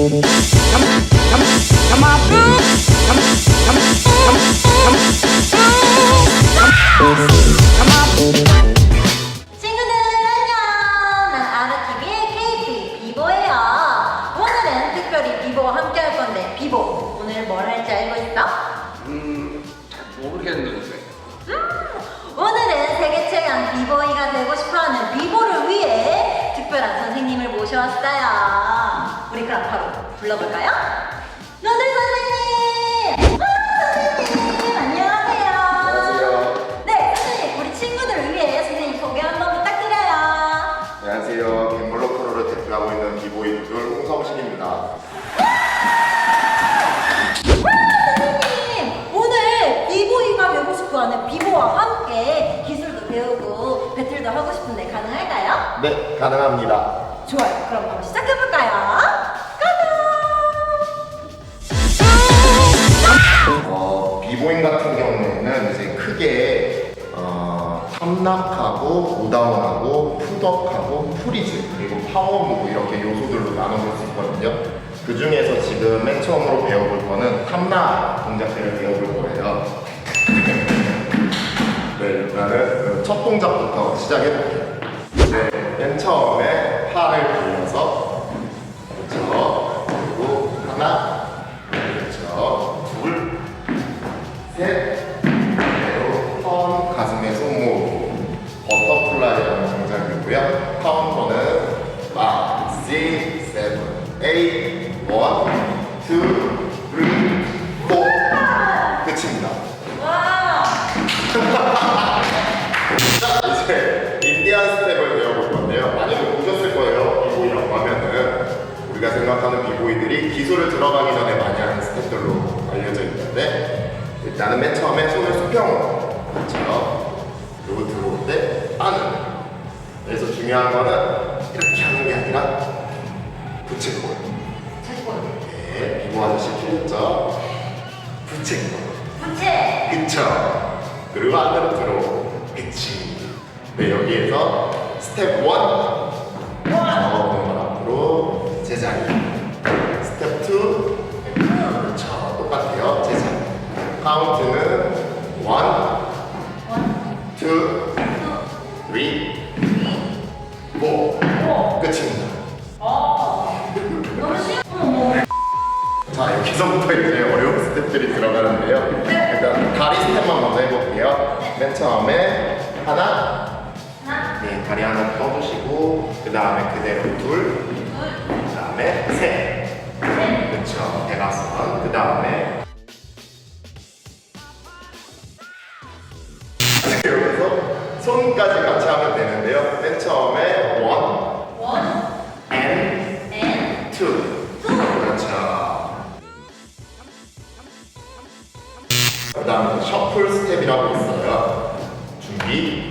친구들 안녕! 난 아르TV의 KP 비보예요. 오늘은 특별히 비보와 함께 할 건데 비보 오늘 뭘 할지 알고 있어? 음, 잘 모르겠는데. 오늘은 세계 최강 비보이가 되고 싶어하는 비보를 위해 특별한 선생님을 모셔왔어요. 불러볼까요? 노들 선생님! 아, 선생님 안녕하세요. 안녕하세요. 네, 선생님 우리 친구들을 위해 선생님 소개 한번 부탁드려요. 안녕하세요. 갯물로 프로를 대표하고 있는 비보이 누들 홍성식입니다. 선생님 오늘 비보이가 되고 싶어 하는 비보와 함께 기술도 배우고 배틀도 하고 싶은데 가능할까요? 네, 가능합니다. 좋아요. 그럼 바로 시작해볼까요? 어, 비보잉 같은 경우에는 이제 크게 어, 탐락하고 고다운하고 푸덕하고 프리즈 그리고 파워무브 이렇게 요소들로 나눠볼 수 있거든요. 그 중에서 지금 맨 처음으로 배워볼 거는 탐락 동작들을 배워볼 거예요. 네, 일단은 첫 동작부터 시작해볼게요. 네, 맨 처음에 팔을 돌려서 그렇죠. 그리고 하나, 8, 1, 2, 3, 4 끝입니다. 와! 자, 이제 인디안 스텝을 배워볼 건데요. 많이들 보셨을 거예요. 비보이라고 하면은 우리가 생각하는 비보이들이 기술을 들어가기 전에 많이 하는 스텝들로 알려져 있는데 일단은 맨 처음에 손을 수평으로 그렇죠. 들어올 때 빠는. 그래서 중요한 거는 여기에서 스텝 1. 어, 앞으로 제자리. 스텝 2. 그렇죠. 똑같아요. 제자리. 카운트는 1, 원, 2, 투, 3, 쓰리, 4. 오. 끝입니다. 어. 자, 여기서부터 이제 어려운 스텝들이 들어가는데요. 네. 일단 다리 스텝만 먼저 해볼게요. 맨 처음에 하나, 네, 다리 하나 뻗으시고 그 다음에 그대로 둘, 둘, 그 다음에 셋, 셋. 그렇죠. 대각선. 그 다음에 여기서 손까지 같이 하면 되는데요. 맨 처음에 one 원, and 앤, two. 투. 그렇죠. 그 다음에 셔플 스텝이라고 있어요. 준비,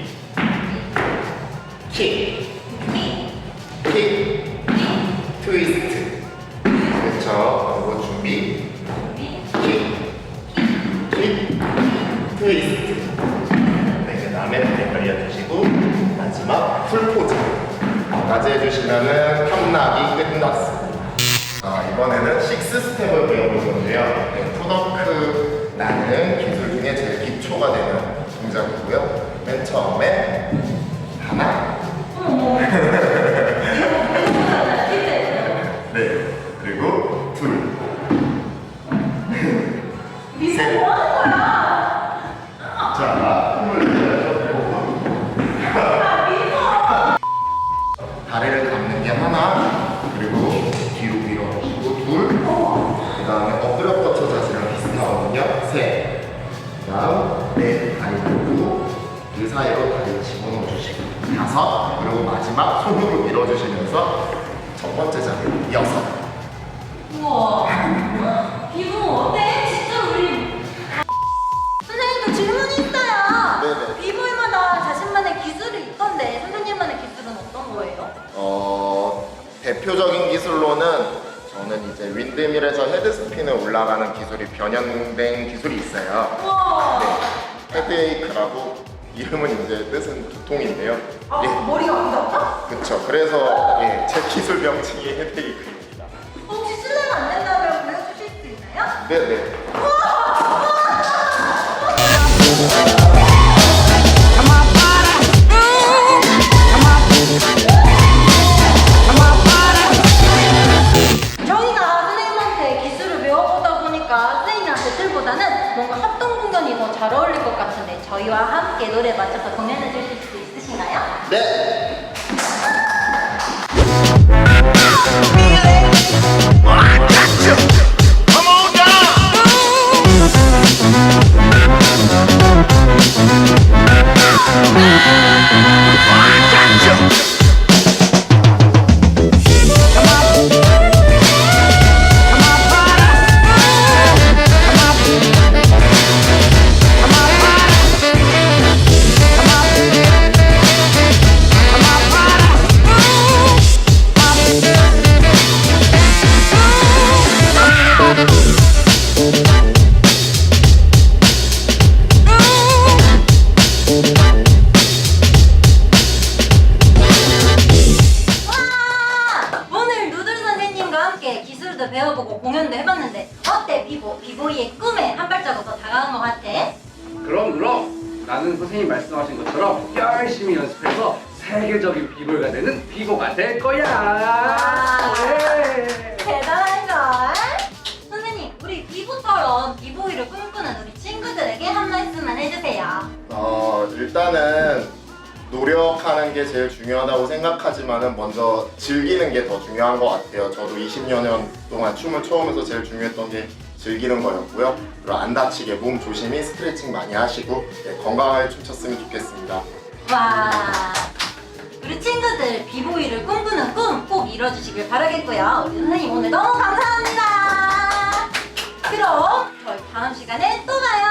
킥, 키, 킥, 키, 트위스트. 그렇죠. 그리고 준비, 위, 킥, 킥, 트위스트. 네, 그 다음에 배 벌려주시고 마지막 풀 포즈 까지 해주시면은 탐락이 끝났습니다. 아, 이번에는 식스 스텝을 배워볼 건데요. 네, 푸더크라는 셋. 자, 힘을 미소. 다리를 감는 게 하나, 그리고 뒤로 밀어주시고 둘, 그 다음에 엎드려 뻗쳐 자세랑 비슷하거든요. 셋, 그 다음 넷, 다리 들고 그 사이로 다리 집어넣어 주시고 다섯, 그리고 마지막 손으로 밀어주시면서 첫 번째 자리 여섯. 우와. 대표적인 기술로는 저는 이제 윈드밀에서 헤드스핀을 올라가는 기술이 변형된 기술이 있어요. 네, 헤드에이크라고 이름은 이제 뜻은 두통인데요. 아, 예, 머리가 안 닿나? 그쵸. 그래서 예, 제 기술 명칭이 헤드에이크입니다. 혹시 실례가 안 된다면 보여주실 수 있나요? 네네. 저희와 함께 노래 맞춰서 공연해 주실 수 있으신가요? 네. 것처럼 열심히 연습해서 세계적인 비보이가 되는 비보가 될 거야. 와. 예. 대단한 걸? 선생님 우리 비보처럼 비보이를 꿈꾸는 우리 친구들에게 한 말씀만 해주세요 어, 일단은 노력하는 게 제일 중요하다고 생각하지만은 먼저 즐기는 게 더 중요한 것 같아요. 저도 20여 년 동안 춤을 춰오면서 제일 중요했던 게 즐기는 거였고요. 그리고 안 다치게 몸 조심히 스트레칭 많이 하시고 네, 건강하게 춤췄으면 좋겠습니다. 와 우리 친구들 비보이를 꿈꾸는 꿈 꼭 이뤄주시길 바라겠고요 우리 선생님 오늘 너무 감사합니다 그럼 저희 다음 시간에 또 봐요